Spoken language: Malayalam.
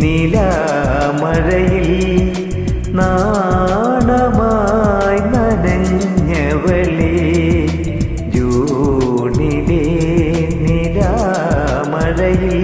നിലാമഴയിൽ നാണമായി നനഞ്ഞവളി ജൂണിലെ നിലാമഴയിൽ